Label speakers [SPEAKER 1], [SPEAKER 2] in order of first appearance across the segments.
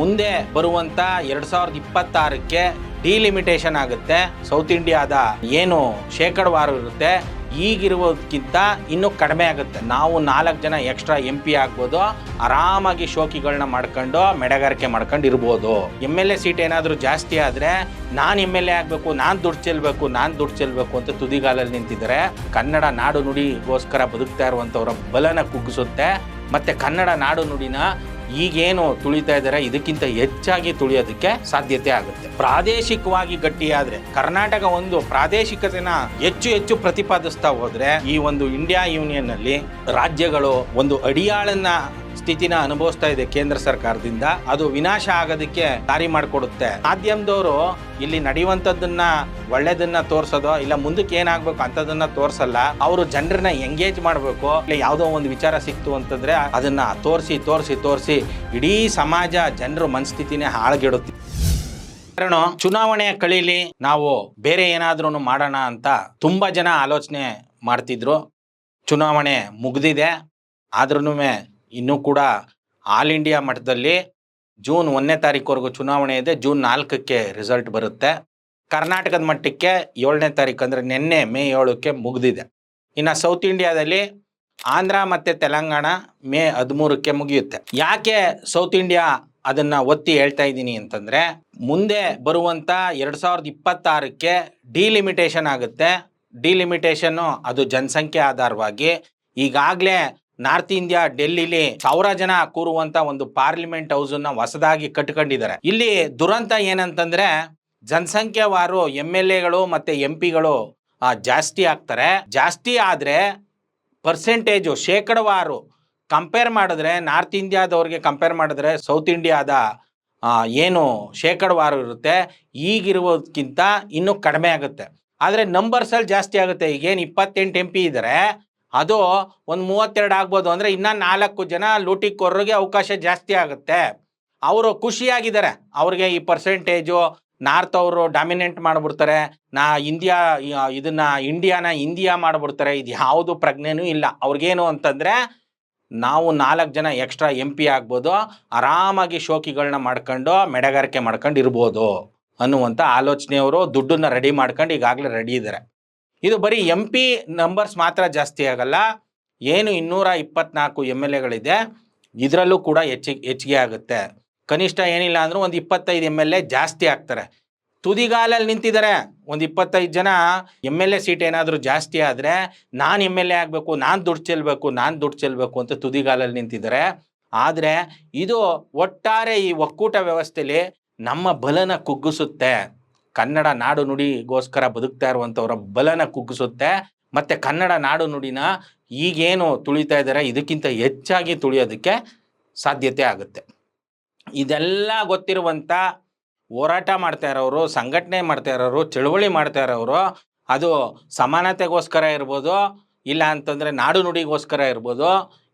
[SPEAKER 1] ಮುಂದೆ ಬರುವಂತ ಎರಡ್ ಸಾವಿರದ ಇಪ್ಪತ್ತಾರಕ್ಕೆ ಡಿಲಿಮಿಟೇಷನ್ ಆಗುತ್ತೆ. ಸೌತ್ ಇಂಡಿಯಾದ ಏನು ಶೇಕಡವಾರು ಇರುತ್ತೆ. ಈಗಿರುವುದಕ್ಕಿಂತ ಇನ್ನೂ ಕಡಿಮೆ ಆಗುತ್ತೆ. ನಾವು ನಾಲ್ಕು ಜನ ಎಕ್ಸ್ಟ್ರಾ ಎಂ ಪಿ ಆಗ್ಬೋದು. ಆರಾಮಾಗಿ ಶೋಕಿಗಳನ್ನ ಮಾಡ್ಕೊಂಡು, ಮೆಡಗಾರಿಕೆ ಮಾಡ್ಕೊಂಡು ಇರ್ಬೋದು. ಎಂ ಎಲ್ ಎ ಸೀಟ್ ಏನಾದರೂ ಜಾಸ್ತಿ ಆದರೆ ನಾನು ಎಂ ಎಲ್ ಎ ಆಗಬೇಕು, ನಾನು ದುಡ್ಡು ಚೆಲ್ಲಬೇಕು ನಾನು ದುಡ್ಡು ಚೆಲ್ಲಬೇಕು ಅಂತ ತುದಿಗಾಲಲ್ಲಿ ನಿಂತಿದ್ದಾರೆ. ಕನ್ನಡ ನಾಡು ನುಡಿಗೋಸ್ಕರ ಬದುಕ್ತಾ ಇರುವಂಥವ್ರ ಬಲನ ಕುಗ್ಗಿಸುತ್ತೆ. ಮತ್ತು ಕನ್ನಡ ನಾಡು ನುಡಿನ ಈಗೇನು ತುಳಿತಾ ಇದ್ದಾರೆ ಇದಕ್ಕಿಂತ ಹೆಚ್ಚಾಗಿ ತುಳಿಯೋದಕ್ಕೆ ಸಾಧ್ಯತೆ ಆಗುತ್ತೆ. ಪ್ರಾದೇಶಿಕವಾಗಿ ಗಟ್ಟಿಯಾದ್ರೆ, ಕರ್ನಾಟಕ ಒಂದು ಪ್ರಾದೇಶಿಕತೆನ ಹೆಚ್ಚು ಹೆಚ್ಚು ಪ್ರತಿಪಾದಿಸ್ತಾ ಹೋದ್ರೆ, ಈ ಒಂದು ಇಂಡಿಯಾ ಯೂನಿಯನ್ ಅಲ್ಲಿ ರಾಜ್ಯಗಳು ಒಂದು ಅಡಿಯಾಳನ್ನ ಸ್ಥಿತಿನ ಅನುಭವಿಸ್ತಾ ಇದೆ ಕೇಂದ್ರ ಸರ್ಕಾರದಿಂದ. ಅದು ವಿನಾಶ ಆಗೋದಕ್ಕೆ ದಾರಿ ಮಾಡಿಕೊಡುತ್ತೆ. ಮಾಧ್ಯಮದವರು ಇಲ್ಲಿ ನಡೆಯುವಂಥದ್ದನ್ನ ಒಳ್ಳೇದನ್ನ ತೋರ್ಸೋದು, ಇಲ್ಲ ಮುಂದಕ್ಕೆ ಏನಾಗಬೇಕು ಅಂತದನ್ನ ತೋರ್ಸಲ್ಲ. ಅವರು ಜನರನ್ನ ಎಂಗೇಜ್ ಮಾಡಬೇಕು. ಇಲ್ಲ ಯಾವುದೋ ಒಂದು ವಿಚಾರ ಸಿಕ್ತು ಅಂತಂದ್ರೆ ಅದನ್ನ ತೋರಿಸಿ ತೋರಿಸಿ ತೋರಿಸಿ ಇಡೀ ಸಮಾಜ ಜನರ ಮನಸ್ಥಿತಿನೇ ಹಾಳ್ಗೆಡುತ್ತೆ. ಕಾರಣ ಚುನಾವಣೆಯ ಕಳೀಲಿ ನಾವು ಬೇರೆ ಏನಾದ್ರೂ ಮಾಡೋಣ ಅಂತ ತುಂಬಾ ಜನ ಆಲೋಚನೆ ಮಾಡ್ತಿದ್ರು. ಚುನಾವಣೆ ಮುಗ್ದಿದೆ. ಆದ್ರೂ ಇನ್ನೂ ಕೂಡ ಆಲ್ ಇಂಡಿಯಾ ಮಟ್ಟದಲ್ಲಿ ಜೂನ್ ಒಂದನೇ ತಾರೀಕುವರೆಗೂ ಚುನಾವಣೆ ಇದೆ. ಜೂನ್ ನಾಲ್ಕಕ್ಕೆ ರಿಸಲ್ಟ್ ಬರುತ್ತೆ. ಕರ್ನಾಟಕದ ಮಟ್ಟಕ್ಕೆ ಏಳನೇ ತಾರೀಕು ಅಂದರೆ ನಿನ್ನೆ ಮೇ ಏಳಕ್ಕೆ ಮುಗಿದಿದೆ. ಇನ್ನು ಸೌತ್ ಇಂಡಿಯಾದಲ್ಲಿ ಆಂಧ್ರ ಮತ್ತು ತೆಲಂಗಾಣ ಮೇ ಹದಿಮೂರಕ್ಕೆ ಮುಗಿಯುತ್ತೆ. ಯಾಕೆ ಸೌತ್ ಇಂಡಿಯಾ ಅದನ್ನ ಒತ್ತಿ ಹೇಳ್ತಾ ಇದ್ದೀನಿ ಅಂತಂದರೆ ಮುಂದೆ ಬರುವಂಥ ಎರಡು ಸಾವಿರದ ಇಪ್ಪತ್ತಾರಕ್ಕೆ ಡಿಲಿಮಿಟೇಷನ್ ಆಗುತ್ತೆ. ಡಿಲಿಮಿಟೇಷನ್ನು ಅದು ಜನಸಂಖ್ಯೆ ಆಧಾರವಾಗಿ ಈಗಾಗಲೇ ನಾರ್ತ್ ಇಂಡಿಯಾ, ಡೆಲ್ಲಿಲಿ ಸಾವಿರ ಜನ ಕೂರುವಂತ ಒಂದು ಪಾರ್ಲಿಮೆಂಟ್ ಹೌಸ್ ಅನ್ನ ಹೊಸದಾಗಿ ಕಟ್ಕೊಂಡಿದ್ದಾರೆ. ಇಲ್ಲಿ ದುರಂತ ಏನಂತಂದ್ರೆ ಜನಸಂಖ್ಯಾವಾರು ಎಂ ಎಲ್ ಎಗಳು ಮತ್ತೆ ಎಂ ಪಿಗಳು ಜಾಸ್ತಿ ಆಗ್ತಾರೆ. ಜಾಸ್ತಿ ಆದ್ರೆ ಪರ್ಸೆಂಟೇಜು ಶೇಕಡವಾರು ಕಂಪೇರ್ ಮಾಡಿದ್ರೆ ನಾರ್ತ್ ಇಂಡಿಯಾದವ್ರಿಗೆ ಕಂಪೇರ್ ಮಾಡಿದ್ರೆ ಸೌತ್ ಇಂಡಿಯಾದ ಏನು ಶೇಕಡವಾರು ಇರುತ್ತೆ. ಈಗಿರುವುದಕ್ಕಿಂತ ಇನ್ನೂ ಕಡಿಮೆ ಆಗುತ್ತೆ. ಆದರೆ ನಂಬರ್ಸಲ್ಲಿ ಜಾಸ್ತಿ ಆಗುತ್ತೆ. ಈಗೇನು ಇಪ್ಪತ್ತೆಂಟು ಎಂ ಪಿ ಇದ್ದಾರೆ ಅದು ಒಂದು ಮೂವತ್ತೆರಡು ಆಗ್ಬೋದು. ಅಂದರೆ ಇನ್ನೂ ನಾಲ್ಕು ಜನ ಲೂಟಿಕೋರರಿಗೆ ಅವಕಾಶ ಜಾಸ್ತಿ ಆಗುತ್ತೆ. ಅವರು ಖುಷಿಯಾಗಿದ್ದಾರೆ. ಅವ್ರಿಗೆ ಈ ಪರ್ಸೆಂಟೇಜು ನಾರ್ತ್ ಅವರು ಡಾಮಿನೆಂಟ್ ಮಾಡಿಬಿಡ್ತಾರೆ. ನಾ ಇಂಡಿಯಾ, ಇದನ್ನ ಇಂಡಿಯಾನ ಇಂಡಿಯಾ ಮಾಡಿಬಿಡ್ತಾರೆ. ಇದು ಯಾವುದು ಪ್ರಜ್ಞೆನೂ ಇಲ್ಲ. ಅವ್ರಿಗೇನು ಅಂತಂದರೆ ನಾವು ನಾಲ್ಕು ಜನ ಎಕ್ಸ್ಟ್ರಾ ಎಂ ಪಿ ಆಗ್ಬೋದು. ಆರಾಮಾಗಿ ಶೋಕಿಗಳನ್ನ ಮಾಡ್ಕೊಂಡು, ಮೆಡಗಾರಿಕೆ ಮಾಡ್ಕೊಂಡು ಇರ್ಬೋದು ಅನ್ನುವಂಥ ಆಲೋಚನೆಯವರು ದುಡ್ಡನ್ನು ರೆಡಿ ಮಾಡ್ಕೊಂಡು ಈಗಾಗಲೇ ರೆಡಿ ಇದ್ದಾರೆ ಇದು ಬರೀ ಎಂ ಪಿ ನಂಬರ್ಸ್ ಮಾತ್ರ ಜಾಸ್ತಿ ಆಗಲ್ಲ. ಏನು ಇನ್ನೂರ ಇಪ್ಪತ್ನಾಲ್ಕು ಎಂ ಎಲ್ ಎಗಳಿದೆ ಇದರಲ್ಲೂ ಕೂಡ ಹೆಚ್ಚಿಗೆ ಹೆಚ್ಚಿಗೆ ಆಗುತ್ತೆ. ಕನಿಷ್ಠ ಏನಿಲ್ಲ ಅಂದರೂ ಒಂದು ಇಪ್ಪತ್ತೈದು ಎಂ ಎಲ್ ಎ ಜಾಸ್ತಿ ಆಗ್ತಾರೆ. ತುದಿಗಾಲಲ್ಲಿ ನಿಂತಿದ್ದಾರೆ ಒಂದು ಇಪ್ಪತ್ತೈದು ಜನ ಎಂ ಎಲ್ ಎ ಸೀಟ್ ಏನಾದರೂ ಜಾಸ್ತಿ ಆದರೆ ನಾನು ಎಂ ಎಲ್ ಎ ಆಗಬೇಕು, ನಾನು ದುಡ್ಡು ಚೆಲ್ಲಬೇಕು ನಾನು ದುಡ್ಡು ಚೆಲ್ಲಬೇಕು ಅಂತ ತುದಿಗಾಲಲ್ಲಿ ನಿಂತಿದ್ದಾರೆ ಆದರೆ ಇದು ಒಟ್ಟಾರೆ ಈ ಒಕ್ಕೂಟ ವ್ಯವಸ್ಥೆಯಲ್ಲಿ ನಮ್ಮ ಬಲನ ಕುಗ್ಗಿಸುತ್ತೆ. ಕನ್ನಡ ನಾಡು ನುಡಿಗೋಸ್ಕರ ಬದುಕ್ತಾ ಇರುವಂಥವ್ರ ಬಲನ ಕುಗ್ಗಿಸುತ್ತೆ. ಮತ್ತು ಕನ್ನಡ ನಾಡು ನುಡಿನ ಈಗೇನು ತುಳಿತಾ ಇದ್ದಾರೆ, ಇದಕ್ಕಿಂತ ಹೆಚ್ಚಾಗಿ ತುಳಿಯೋದಕ್ಕೆ ಸಾಧ್ಯತೆ ಆಗುತ್ತೆ. ಇದೆಲ್ಲ ಗೊತ್ತಿರುವಂಥ ಹೋರಾಟ ಮಾಡ್ತಾ ಇರೋರು, ಸಂಘಟನೆ ಮಾಡ್ತಾ ಇರೋರು, ಚಳುವಳಿ ಮಾಡ್ತಾ ಇರೋರು, ಅದು ಸಮಾನತೆಗೋಸ್ಕರ ಇರ್ಬೋದು, ಇಲ್ಲ ಅಂತಂದರೆ ನಾಡು ನುಡಿಗೋಸ್ಕರ ಇರ್ಬೋದು,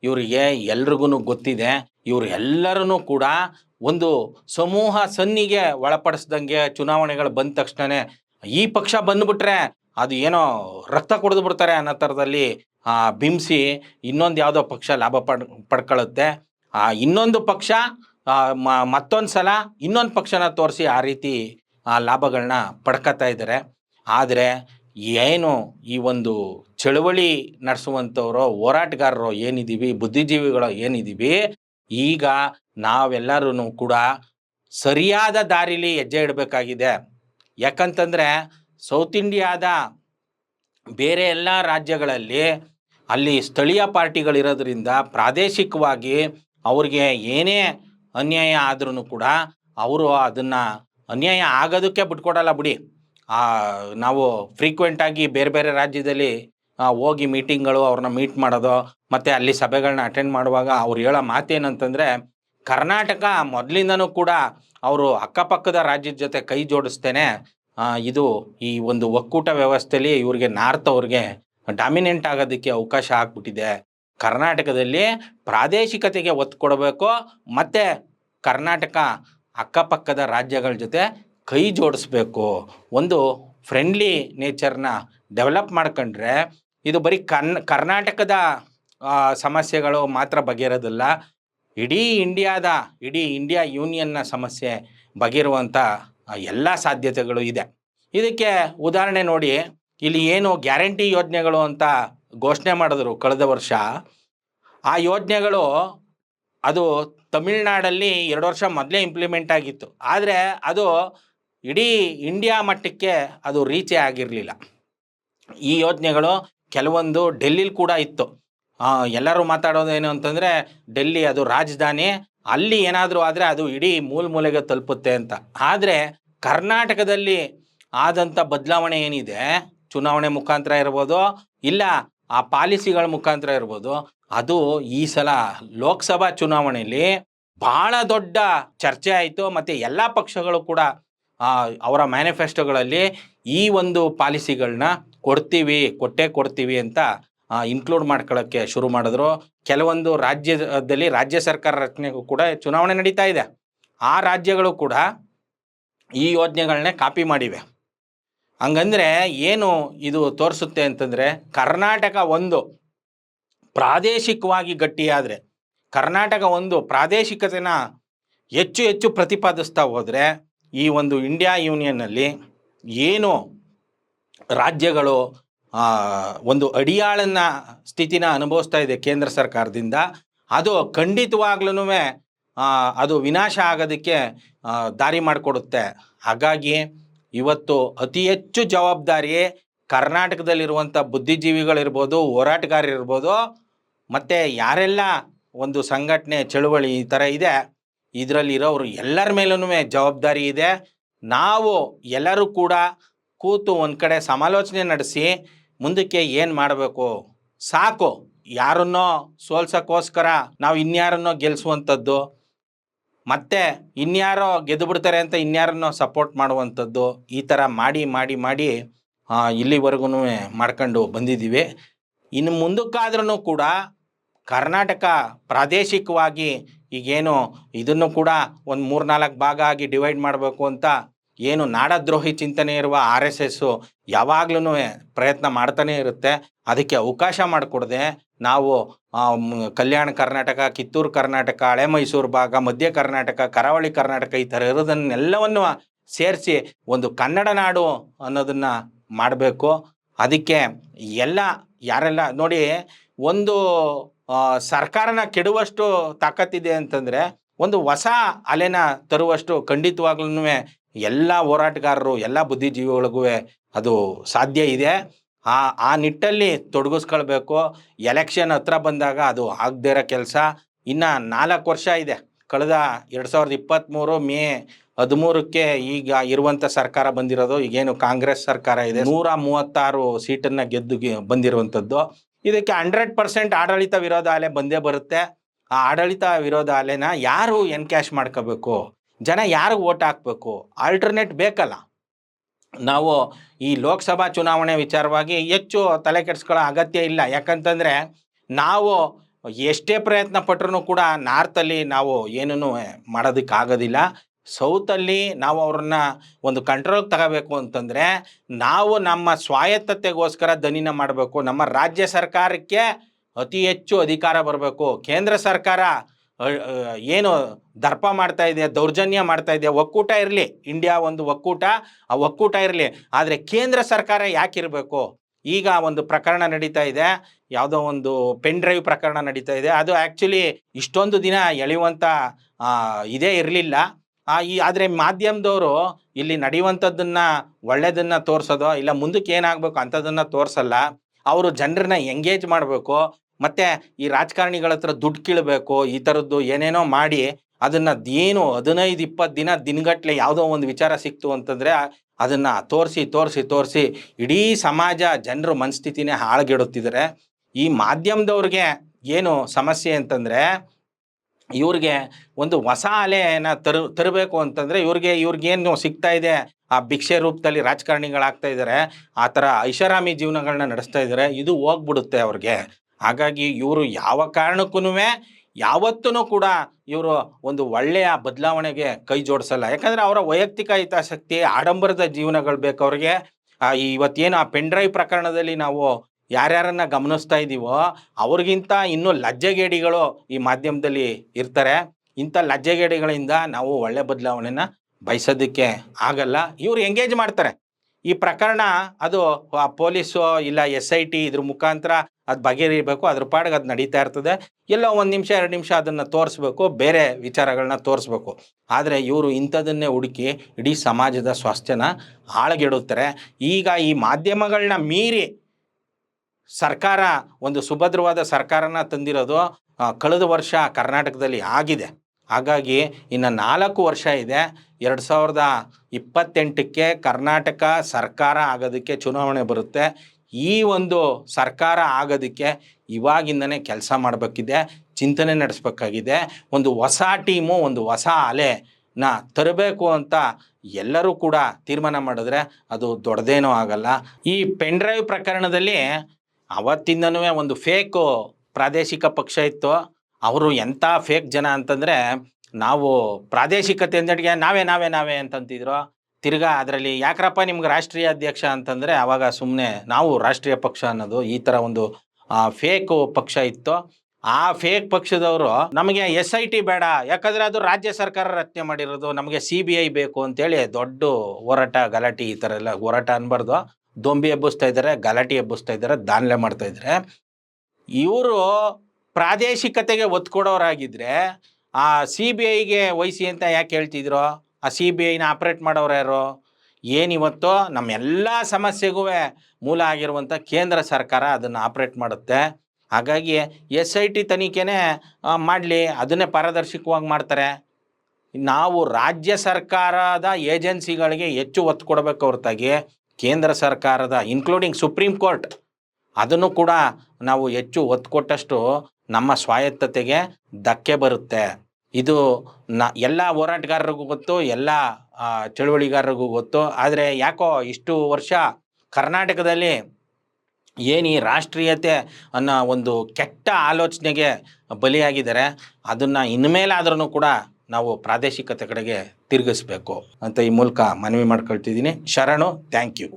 [SPEAKER 1] ಇವರಿಗೆ ಎಲ್ರಿಗೂ ಗೊತ್ತಿದೆ. ಇವರು ಎಲ್ಲರೂ ಕೂಡ ಒಂದು ಸಮೂಹ ಸನ್ನಿಗೆ ಒಳಪಡಿಸ್ದಂಗೆ ಚುನಾವಣೆಗಳು ಬಂದ ತಕ್ಷಣನೇ ಈ ಪಕ್ಷ ಬಂದ್ಬಿಟ್ರೆ ಅದು ಏನೋ ರಕ್ತ ಕುಡಿದು ಬಿಡ್ತಾರೆ ಅನ್ನೋ ಥರದಲ್ಲಿ ಬಿಂಬಿಸಿ ಇನ್ನೊಂದು ಯಾವುದೋ ಪಕ್ಷ ಲಾಭ ಪಡ್, ಪಡ್ಕೊಳ್ಳುತ್ತೆ. ಇನ್ನೊಂದು ಪಕ್ಷ ಮತ್ತೊಂದು ಸಲ ಇನ್ನೊಂದು ಪಕ್ಷನ ತೋರಿಸಿ ಆ ರೀತಿ, ಆ ಲಾಭಗಳನ್ನ ಪಡ್ಕೊತಾ ಇದ್ದಾರೆ. ಆದರೆ ಏನು ಈ ಒಂದು ಚಳುವಳಿ ನಡೆಸುವಂಥವ್ರು, ಹೋರಾಟಗಾರರು ಏನಿದ್ದೀವಿ, ಬುದ್ಧಿಜೀವಿಗಳು ಏನಿದ್ದೀವಿ ಈಗ ನಾವೆಲ್ಲರೂ ಕೂಡ ಸರಿಯಾದ ದಾರಿಲಿ ಹೆಜ್ಜೆ ಇಡಬೇಕಾಗಿದೆ. ಯಾಕಂತಂದರೆ ಸೌತ್ ಇಂಡಿಯಾದ ಬೇರೆ ಎಲ್ಲ ರಾಜ್ಯಗಳಲ್ಲಿ ಅಲ್ಲಿ ಸ್ಥಳೀಯ ಪಾರ್ಟಿಗಳಿರೋದ್ರಿಂದ ಪ್ರಾದೇಶಿಕವಾಗಿ ಅವ್ರಿಗೆ ಏನೇ ಅನ್ಯಾಯ ಆದ್ರೂ ಕೂಡ ಅವರು ಅದನ್ನು ಅನ್ಯಾಯ ಆಗೋದಕ್ಕೆ ಬಿಟ್ಕೊಡಲ್ಲ ಬಿಡಿ. ನಾವು ಫ್ರೀಕ್ವೆಂಟಾಗಿ ಬೇರೆ ಬೇರೆ ರಾಜ್ಯದಲ್ಲಿ ಹೋಗಿ ಮೀಟಿಂಗ್ಗಳು ಅವ್ರನ್ನ ಮೀಟ್ ಮಾಡೋದು, ಮತ್ತು ಅಲ್ಲಿ ಸಭೆಗಳನ್ನ ಅಟೆಂಡ್ ಮಾಡುವಾಗ ಅವ್ರು ಹೇಳೋ ಮಾತೇನಂತಂದರೆ, ಕರ್ನಾಟಕ ಮೊದಲಿಂದನೂ ಕೂಡ ಅವರು ಅಕ್ಕಪಕ್ಕದ ರಾಜ್ಯದ ಜೊತೆ ಕೈ ಜೋಡಿಸ್ತೇನೆ. ಇದು ಈ ಒಂದು ಒಕ್ಕೂಟ ವ್ಯವಸ್ಥೆಯಲ್ಲಿ ಇವ್ರಿಗೆ ನಾರ್ತ್ ಅವ್ರಿಗೆ ಡಾಮಿನೆಂಟ್ ಆಗೋದಕ್ಕೆ ಅವಕಾಶ ಆಗ್ಬಿಟ್ಟಿದೆ. ಕರ್ನಾಟಕದಲ್ಲಿ ಪ್ರಾದೇಶಿಕತೆಗೆ ಒತ್ತು ಕೊಡಬೇಕು, ಮತ್ತು ಕರ್ನಾಟಕ ಅಕ್ಕಪಕ್ಕದ ರಾಜ್ಯಗಳ ಜೊತೆ ಕೈ ಜೋಡಿಸ್ಬೇಕು. ಒಂದು ಫ್ರೆಂಡ್ಲಿ ನೇಚರ್ನ ಡೆವಲಪ್ ಮಾಡ್ಕೊಂಡ್ರೆ ಇದು ಬರೀ ಕನ್ ಕರ್ನಾಟಕದ ಸಮಸ್ಯೆಗಳು ಮಾತ್ರ ಬಗೆಹರೋದಿಲ್ಲ. ಇಡೀ ಇಂಡಿಯಾದ, ಇಡೀ ಇಂಡಿಯಾ ಯೂನಿಯನ್ನ ಸಮಸ್ಯೆ ಬಗೆರುವಂಥ ಎಲ್ಲ ಸಾಧ್ಯತೆಗಳು ಇದೆ. ಇದಕ್ಕೆ ಉದಾಹರಣೆ ನೋಡಿ, ಇಲ್ಲಿ ಏನು ಗ್ಯಾರಂಟಿ ಯೋಜನೆಗಳು ಅಂತ ಘೋಷಣೆ ಮಾಡಿದ್ರು ಕಳೆದ ವರ್ಷ. ಆ ಯೋಜನೆಗಳು ಅದು ತಮಿಳ್ನಾಡಲ್ಲಿ ಎರಡು ವರ್ಷ ಮೊದಲೇ ಇಂಪ್ಲಿಮೆಂಟ್ ಆಗಿತ್ತು. ಆದರೆ ಅದು ಇಡೀ ಇಂಡಿಯಾ ಮಟ್ಟಕ್ಕೆ ಅದು ರೀಚೇ ಆಗಿರಲಿಲ್ಲ. ಈ ಯೋಜನೆಗಳು ಕೆಲವೊಂದು ಡೆಲ್ಲಿಲಿ ಕೂಡ ಇತ್ತು. ಎಲ್ಲರೂ ಏನು ಅಂತಂದರೆ, ಡೆಲ್ಲಿ ಅದು ರಾಜಧಾನಿ, ಅಲ್ಲಿ ಏನಾದರೂ ಆದರೆ ಅದು ಇಡೀ ಮೂಲ ಮೂಲೆಗೆ ತಲುಪುತ್ತೆ ಅಂತ. ಆದರೆ ಕರ್ನಾಟಕದಲ್ಲಿ ಆದಂಥ ಬದಲಾವಣೆ ಏನಿದೆ, ಚುನಾವಣೆ ಮುಖಾಂತರ ಇರ್ಬೋದು, ಇಲ್ಲ ಆ ಪಾಲಿಸಿಗಳ ಮುಖಾಂತರ ಇರ್ಬೋದು, ಅದು ಈ ಸಲ ಲೋಕಸಭಾ ಚುನಾವಣೆಯಲ್ಲಿ ಬಹಳ ದೊಡ್ಡ ಚರ್ಚೆ ಆಯಿತು, ಮತ್ತು ಎಲ್ಲ ಪಕ್ಷಗಳು ಕೂಡ ಅವರ ಮ್ಯಾನಿಫೆಸ್ಟೋಗಳಲ್ಲಿ ಈ ಒಂದು ಪಾಲಿಸಿಗಳನ್ನ ಕೊಡ್ತೀವಿ, ಕೊಟ್ಟೇ ಕೊಡ್ತೀವಿ ಅಂತ ಇನ್ಕ್ಲೂಡ್ ಮಾಡ್ಕೊಳ್ಳೋಕ್ಕೆ ಶುರು ಮಾಡಿದ್ರು. ಕೆಲವೊಂದು ರಾಜ್ಯದಲ್ಲಿ ರಾಜ್ಯ ಸರ್ಕಾರ ರಚನೆಗೂ ಕೂಡ ಚುನಾವಣೆ ನಡೀತಾ ಇದೆ. ಆ ರಾಜ್ಯಗಳು ಕೂಡ ಈ ಯೋಜನೆಗಳನ್ನೇ ಕಾಪಿ ಮಾಡಿವೆ. ಹಂಗಂದ್ರೆ ಏನು ಇದು ತೋರಿಸುತ್ತೆ ಅಂತಂದರೆ, ಕರ್ನಾಟಕ ಒಂದು ಪ್ರಾದೇಶಿಕವಾಗಿ ಗಟ್ಟಿಯಾದರೆ, ಕರ್ನಾಟಕ ಒಂದು ಪ್ರಾದೇಶಿಕತೆನ ಹೆಚ್ಚು ಹೆಚ್ಚು ಪ್ರತಿಪಾದಿಸ್ತಾ ಹೋದರೆ ಈ ಒಂದು ಇಂಡಿಯಾ ಯೂನಿಯನ್ನಲ್ಲಿ ಏನು ರಾಜ್ಯಗಳು ಒಂದು ಅಡಿಯಾಳನ್ನ ಸ್ಥಿತಿನ ಅನುಭವಿಸ್ತಾ ಇದೆ ಕೇಂದ್ರ ಸರ್ಕಾರದಿಂದ. ಅದು ಖಂಡಿತವಾಗ್ಲೂ ಅದು ವಿನಾಶ ಆಗೋದಕ್ಕೆ ದಾರಿ ಮಾಡಿಕೊಡುತ್ತೆ. ಹಾಗಾಗಿ ಇವತ್ತು ಅತಿ ಹೆಚ್ಚು ಜವಾಬ್ದಾರಿ ಕರ್ನಾಟಕದಲ್ಲಿರುವಂಥ ಬುದ್ಧಿಜೀವಿಗಳಿರ್ಬೋದು, ಹೋರಾಟಗಾರರಿರ್ಬೋದು, ಮತ್ತು ಯಾರೆಲ್ಲ ಒಂದು ಸಂಘಟನೆ, ಚಳುವಳಿ ಈ ಥರ ಇದೆ ಇದರಲ್ಲಿರೋರು ಎಲ್ಲರ ಮೇಲೂ ಜವಾಬ್ದಾರಿ ಇದೆ. ನಾವು ಎಲ್ಲರೂ ಕೂಡ ಕೂತು ಒಂದು ಕಡೆ ಸಮಾಲೋಚನೆ ನಡೆಸಿ ಮುಂದಕ್ಕೆ ಏನು ಮಾಡಬೇಕು? ಸಾಕು. ಯಾರನ್ನೋ ಸೋಲ್ಸೋಕ್ಕೋಸ್ಕರ ನಾವು ಇನ್ಯಾರನ್ನೋ ಗೆಲ್ಲಿಸುವಂಥದ್ದು ಮತ್ತೆ ಇನ್ಯಾರೋ ಗೆದ್ದು ಬಿಡ್ತಾರೆ ಅಂತ ಇನ್ಯಾರನ್ನೋ ಸಪೋರ್ಟ್ ಮಾಡುವಂಥದ್ದು ಈ ಥರ ಮಾಡಿ ಮಾಡಿ ಮಾಡಿ ಇಲ್ಲಿವರೆಗೂ ಮಾಡ್ಕೊಂಡು ಬಂದಿದ್ದೀವಿ. ಇನ್ನು ಮುಂದಕ್ಕಾದ್ರೂ ಕೂಡ ಕರ್ನಾಟಕ ಪ್ರಾದೇಶಿಕವಾಗಿ ಈಗೇನು ಇದನ್ನು ಕೂಡ ಒಂದು ಮೂರ್ನಾಲ್ಕು ಭಾಗ ಆಗಿ ಡಿವೈಡ್ ಮಾಡಬೇಕು ಅಂತ ಏನು ನಾಡದ್ರೋಹಿ ಚಿಂತನೆ ಇರುವ ಆರ್ ಎಸ್ ಎಸ್ಸು ಯಾವಾಗ್ಲೂ ಪ್ರಯತ್ನ ಮಾಡ್ತಾನೇ ಇರುತ್ತೆ. ಅದಕ್ಕೆ ಅವಕಾಶ ಮಾಡಿಕೊಡದೆ. ನಾವು ಕಲ್ಯಾಣ ಕರ್ನಾಟಕ, ಕಿತ್ತೂರು ಕರ್ನಾಟಕ ಹಳೆ ಮೈಸೂರು ಭಾಗ, ಮಧ್ಯ ಕರ್ನಾಟಕ, ಕರಾವಳಿ ಕರ್ನಾಟಕ ಈ ಥರ ಇರೋದನ್ನೆಲ್ಲವನ್ನು ಸೇರಿಸಿ ಒಂದು ಕನ್ನಡ ನಾಡು ಅನ್ನೋದನ್ನು ಮಾಡಬೇಕು. ಅದಕ್ಕೆ ಎಲ್ಲ, ಯಾರೆಲ್ಲ ನೋಡಿ ಒಂದು ಸರ್ಕಾರನ ಕೆಡುವಷ್ಟು ತಾಕತ್ತಿದೆ ಅಂತಂದರೆ ಒಂದು ಹೊಸ ಅಲೆನ ತರುವಷ್ಟು ಖಂಡಿತವಾಗ್ಲೂ ಎಲ್ಲ ಹೋರಾಟಗಾರರು, ಎಲ್ಲ ಬುದ್ಧಿಜೀವಿಗಳಿಗೂ ಅದು ಸಾಧ್ಯ ಇದೆ. ಆ ಆ ನಿಟ್ಟಲ್ಲಿ ತೊಡಗಿಸ್ಕೊಳ್ಬೇಕು. ಎಲೆಕ್ಷನ್ ಹತ್ರ ಬಂದಾಗ ಅದು ಆಗದೇ ಇರೋ ಕೆಲಸ. ಇನ್ನು ನಾಲ್ಕು ವರ್ಷ ಇದೆ. ಕಳೆದ ಎರಡು ಸಾವಿರದ ಇಪ್ಪತ್ತ್ಮೂರು ಮೇ ಹದಿಮೂರಕ್ಕೆ ಈಗ ಇರುವಂಥ ಸರ್ಕಾರ ಬಂದಿರೋದು. ಈಗೇನು ಕಾಂಗ್ರೆಸ್ ಸರ್ಕಾರ ಇದೆ. ನೂರ ಮೂವತ್ತಾರು ಸೀಟನ್ನು ಗೆದ್ದು ಬಂದಿರುವಂಥದ್ದು. ಇದಕ್ಕೆ ಹಂಡ್ರೆಡ್ ಪರ್ಸೆಂಟ್ ಆಡಳಿತ ವಿರೋಧ ಅಲೆ ಬಂದೇ ಬರುತ್ತೆ. ಆ ಆಡಳಿತ ವಿರೋಧ ಅಲೆನ ಯಾರು ಎನ್ಕ್ಯಾಶ್ ಮಾಡ್ಕೋಬೇಕು? ಜನ ಯಾರಿಗೆ ಓಟ್ ಹಾಕಬೇಕು? ಆಲ್ಟರ್ನೇಟ್ ಬೇಕಲ್ಲ. ನಾವು ಈ ಲೋಕಸಭಾ ಚುನಾವಣೆ ವಿಚಾರವಾಗಿ ಹೆಚ್ಚು ತಲೆ ಕೆಡಿಸ್ಕೊಳ್ಳೋ ಅಗತ್ಯ ಇಲ್ಲ. ಯಾಕಂತಂದರೆ ನಾವು ಎಷ್ಟೇ ಪ್ರಯತ್ನ ಪಟ್ಟರೂ ಕೂಡ ನಾರ್ತಲ್ಲಿ ನಾವು ಏನೂ ಮಾಡೋದಕ್ಕಾಗೋದಿಲ್ಲ. ಸೌತಲ್ಲಿ ನಾವು ಅವ್ರನ್ನ ಒಂದು ಕಂಟ್ರೋಲ್ಗೆ ತಗೋಬೇಕು ಅಂತಂದರೆ ನಾವು ನಮ್ಮ ಸ್ವಾಯತ್ತತೆಗೋಸ್ಕರ ದನಿನ ಮಾಡಬೇಕು. ನಮ್ಮ ರಾಜ್ಯ ಸರ್ಕಾರಕ್ಕೆ ಅತಿ ಹೆಚ್ಚು ಅಧಿಕಾರ ಬರಬೇಕು. ಕೇಂದ್ರ ಸರ್ಕಾರ ಏನು ದರ್ಪ ಮಾಡ್ತಾ ಇದೆ, ದೌರ್ಜನ್ಯ ಮಾಡ್ತಾ ಇದೆ, ಒಕ್ಕೂಟ ಇರಲಿ. ಇಂಡಿಯಾ ಒಂದು ಒಕ್ಕೂಟ, ಆ ಒಕ್ಕೂಟ ಇರಲಿ. ಆದರೆ ಕೇಂದ್ರ ಸರ್ಕಾರ ಯಾಕಿರಬೇಕು ಈಗ ಒಂದು ಪ್ರಕರಣ ನಡೀತಾ ಇದೆ. ಯಾವುದೋ ಒಂದು ಪೆನ್ ಡ್ರೈವ್ ಪ್ರಕರಣ ನಡೀತಾ ಇದೆ. ಅದು ಆ್ಯಕ್ಚುಲಿ ಇಷ್ಟೊಂದು ದಿನ ಎಳೆಯುವಂಥ ಇದೇ ಇರಲಿಲ್ಲ. ಈ, ಆದರೆ ಮಾಧ್ಯಮದವರು ಇಲ್ಲಿ ನಡೆಯುವಂಥದ್ದನ್ನ ಒಳ್ಳೆಯದನ್ನ ತೋರಿಸೋದು ಇಲ್ಲ ಮುಂದಕ್ಕೆ ಏನಾಗಬೇಕು ಅಂಥದ್ದನ್ನು ತೋರಿಸಲ್ಲ, ಅವರು ಜನರನ್ನ ಎಂಗೇಜ್ ಮಾಡಬೇಕು, ಮತ್ತು ಈ ರಾಜಕಾರಣಿಗಳ ಹತ್ರ ದುಡ್ಡು ಕೀಳಬೇಕು, ಈ ಥರದ್ದು ಏನೇನೋ ಮಾಡಿ ಅದನ್ನು ಏನು ಹದಿನೈದು, ಇಪ್ಪತ್ತು ದಿನ ದಿನಗಟ್ಲೆ ಯಾವುದೋ ಒಂದು ವಿಚಾರ ಸಿಕ್ತು ಅಂತಂದರೆ ಅದನ್ನು ತೋರಿಸಿ ತೋರಿಸಿ ತೋರಿಸಿ ಇಡೀ ಸಮಾಜ ಜನರ ಮನಸ್ಥಿತಿನೇ ಹಾಳ್ಗೆಡುತ್ತಿದ್ದಾರೆ. ಈ ಮಾಧ್ಯಮದವ್ರಿಗೆ ಏನು ಸಮಸ್ಯೆ ಅಂತಂದರೆ ಇವ್ರಿಗೆ ಒಂದು ಹೊಸ ಅಲೆನ ತರು, ತರಬೇಕು ಅಂತಂದರೆ ಇವ್ರಿಗೆ, ಇವ್ರಿಗೇನು ಸಿಗ್ತಾ ಇದೆ? ಆ ಭಿಕ್ಷೆ ರೂಪದಲ್ಲಿ ರಾಜಕಾರಣಿಗಳಾಗ್ತಾ ಇದ್ದಾರೆ ಆ ಥರ ಐಷಾರಾಮಿ ಜೀವನಗಳನ್ನ ನಡೆಸ್ತಾ ಇದ್ದಾರೆ ಇದು ಹೋಗ್ಬಿಡುತ್ತೆ ಅವ್ರಿಗೆ. ಹಾಗಾಗಿ ಇವರು ಯಾವ ಕಾರಣಕ್ಕೂ ಯಾವತ್ತೂ ಕೂಡ ಇವರು ಒಂದು ಒಳ್ಳೆಯ ಬದಲಾವಣೆಗೆ ಕೈ ಜೋಡಿಸಲ್ಲ. ಯಾಕಂದರೆ ಅವರ ವೈಯಕ್ತಿಕ ಹಿತಾಸಕ್ತಿ, ಆಡಂಬರದ ಜೀವನಗಳು ಬೇಕು ಅವ್ರಿಗೆ. ಇವತ್ತೇನು ಆ ಪೆನ್ ಡ್ರೈವ್ ಪ್ರಕರಣದಲ್ಲಿ ನಾವು ಯಾರ್ಯಾರನ್ನ ಗಮನಿಸ್ತಾ ಇದ್ದೀವೋ ಅವ್ರಿಗಿಂತ ಇನ್ನೂ ಲಜ್ಜೆಗೇಡಿಗಳು ಈ ಮಾಧ್ಯಮದಲ್ಲಿ ಇರ್ತಾರೆ. ಇಂಥ ಲಜ್ಜೆಗೇಡಿಗಳಿಂದ ನಾವು ಒಳ್ಳೆ ಬದಲಾವಣೆನ ಬಯಸೋದಕ್ಕೆ ಆಗಲ್ಲ. ಇವ್ರು ಎಂಗೇಜ್ ಮಾಡ್ತಾರೆ. ಈ ಪ್ರಕರಣ ಅದು ಪೊಲೀಸು ಇಲ್ಲ ಎಸ್ ಐ ಟಿ ಇದ್ರ ಮುಖಾಂತರ ಅದು ಬಗೆಹರಿಬೇಕು, ಅದ್ರ ಪಾಡಿಗೆ ಅದು ನಡೀತಾ ಇರ್ತದೆ. ಎಲ್ಲೋ ಒಂದು ನಿಮಿಷ, ಎರಡು ನಿಮಿಷ ಅದನ್ನು ತೋರಿಸ್ಬೇಕು, ಬೇರೆ ವಿಚಾರಗಳನ್ನ ತೋರಿಸ್ಬೇಕು. ಆದರೆ ಇವರು ಇಂಥದನ್ನೇ ಹುಡುಕಿ ಇಡೀ ಸಮಾಜದ ಸ್ವಾಸ್ಥ್ಯನ ಹಾಳಗೆಡುತ್ತಾರೆ. ಈಗ ಈ ಮಾಧ್ಯಮಗಳನ್ನ ಮೀರಿ ಸರ್ಕಾರ, ಒಂದು ಸುಭದ್ರವಾದ ಸರ್ಕಾರನ ತಂದಿರೋದು ಕಳೆದ ವರ್ಷ ಕರ್ನಾಟಕದಲ್ಲಿ ಆಗಿದೆ. ಹಾಗಾಗಿ ಇನ್ನು ನಾಲ್ಕು ವರ್ಷ ಇದೆ. ಎರಡು ಸಾವಿರದ ಇಪ್ಪತ್ತೆಂಟಕ್ಕೆ ಕರ್ನಾಟಕ ಸರ್ಕಾರ ಆಗೋದಕ್ಕೆ ಚುನಾವಣೆ ಬರುತ್ತೆ. ಈ ಒಂದು ಸರ್ಕಾರ ಆಗೋದಕ್ಕೆ ಇವಾಗಿಂದನೇ ಕೆಲಸ ಮಾಡಬೇಕಿದೆ, ಚಿಂತನೆ ನಡೆಸಬೇಕಾಗಿದೆ. ಒಂದು ಹೊಸ ಟೀಮು, ಒಂದು ಹೊಸ ಅಲೆನ ತರಬೇಕು ಅಂತ ಎಲ್ಲರೂ ಕೂಡ ತೀರ್ಮಾನ ಮಾಡಿದ್ರೆ ಅದು ದೊಡ್ಡದೇನೂ ಆಗಲ್ಲ. ಈ ಪೆನ್ಡ್ರೈವ್ ಪ್ರಕರಣದಲ್ಲಿ ಅವತ್ತಿಂದನೂ ಒಂದು ಫೇಕು ಪ್ರಾದೇಶಿಕ ಪಕ್ಷ ಇತ್ತು. ಅವರು ಎಂಥ ಫೇಕ್ ಜನ ಅಂತಂದರೆ, ನಾವು ಪ್ರಾದೇಶಿಕತೆ ಅಂದಡಿಗೆ ನಾವೇ ನಾವೇ ನಾವೇ ಅಂತಂತಿದ್ರು. ತಿರ್ಗಾ ಅದರಲ್ಲಿ ಯಾಕ್ರಪ್ಪ ನಿಮ್ಗೆ ರಾಷ್ಟ್ರೀಯ ಅಧ್ಯಕ್ಷ ಅಂತಂದರೆ ಆವಾಗ ಸುಮ್ಮನೆ ನಾವು ರಾಷ್ಟ್ರೀಯ ಪಕ್ಷ ಅನ್ನೋದು ಈ ಥರ ಒಂದು ಫೇಕು ಪಕ್ಷ ಇತ್ತು. ಆ ಫೇಕ್ ಪಕ್ಷದವರು ನಮಗೆ ಎಸ್ ಐ ಟಿ ಬೇಡ, ಯಾಕಂದರೆ ಅದು ರಾಜ್ಯ ಸರ್ಕಾರ ರಚನೆ ಮಾಡಿರೋದು, ನಮಗೆ ಸಿ ಬಿ ಐ ಬೇಕು ಅಂತೇಳಿ ದೊಡ್ಡ ಹೋರಾಟ, ಗಲಾಟೆ ಈ ಥರ ಎಲ್ಲ ಹೋರಾಟ ಅನ್ಬಾರ್ದು. ದೊಂಬಿ ಎಬ್ಬಿಸ್ತಾ ಇದ್ದಾರೆ ಗಲಾಟೆ ಎಬ್ಬಿಸ್ತಾ ಇದ್ದಾರೆ ದಾನ್ಲೆ ಮಾಡ್ತಾ ಇದ್ದಾರೆ ಇವರು ಪ್ರಾದೇಶಿಕತೆಗೆ ಒತ್ತು ಕೊಡೋರಾಗಿದ್ದರೆ ಆ ಸಿ ಬಿ ಐಗೆ ವಹಿಸಿ ಅಂತ ಯಾಕೆ ಹೇಳ್ತಿದ್ರು? ಆ ಸಿ ಬಿ ಐನ ಆಪ್ರೇಟ್ ಮಾಡೋರು ಯಾರು? ಏನಿವತ್ತು ನಮ್ಮ ಎಲ್ಲ ಸಮಸ್ಯೆಗೂ ಮೂಲ ಆಗಿರುವಂಥ ಕೇಂದ್ರ ಸರ್ಕಾರ ಅದನ್ನು ಆಪ್ರೇಟ್ ಮಾಡುತ್ತೆ. ಹಾಗಾಗಿ ಎಸ್ ಐ ಟಿ ತನಿಖೆನೇ ಮಾಡಲಿ, ಅದನ್ನೇ ಪಾರದರ್ಶಕವಾಗಿ ಮಾಡ್ತಾರೆ. ನಾವು ರಾಜ್ಯ ಸರ್ಕಾರದ ಏಜೆನ್ಸಿಗಳಿಗೆ ಹೆಚ್ಚು ಒತ್ತು ಕೊಡಬೇಕು ಹೊರತಾಗಿ. ಕೇಂದ್ರ ಸರ್ಕಾರದ ಇನ್ಕ್ಲೂಡಿಂಗ್ ಸುಪ್ರೀಂ ಕೋರ್ಟ್ ಅದನ್ನು ಕೂಡ ನಾವು ಹೆಚ್ಚು ಒತ್ತು ಕೊಟ್ಟಷ್ಟು ನಮ್ಮ ಸ್ವಾಯತ್ತತೆಗೆ ಧಕ್ಕೆ ಬರುತ್ತೆ. ಇದು ನ, ಎಲ್ಲ ಹೋರಾಟಗಾರರಿಗೂ ಗೊತ್ತು, ಎಲ್ಲ ಚಳುವಳಿಗಾರರಿಗೂ ಗೊತ್ತು. ಆದರೆ ಯಾಕೋ ಇಷ್ಟು ವರ್ಷ ಕರ್ನಾಟಕದಲ್ಲಿ ಏನು ಈ ರಾಷ್ಟ್ರೀಯತೆ ಅನ್ನೋ ಒಂದು ಕೆಟ್ಟ ಆಲೋಚನೆಗೆ ಬಲಿಯಾಗಿದ್ದಾರೆ. ಅದನ್ನು ಇನ್ಮೇಲಾದ್ರೂ ಕೂಡ ನಾವು ಪ್ರಾದೇಶಿಕತೆ ಕಡೆಗೆ ತಿರುಗಿಸ್ಬೇಕು ಅಂತ ಈ ಮೂಲಕ ಮನವಿ ಮಾಡ್ಕೊಳ್ತಿದ್ದೀನಿ. ಶರಣು ಥ್ಯಾಂಕ್ ಯು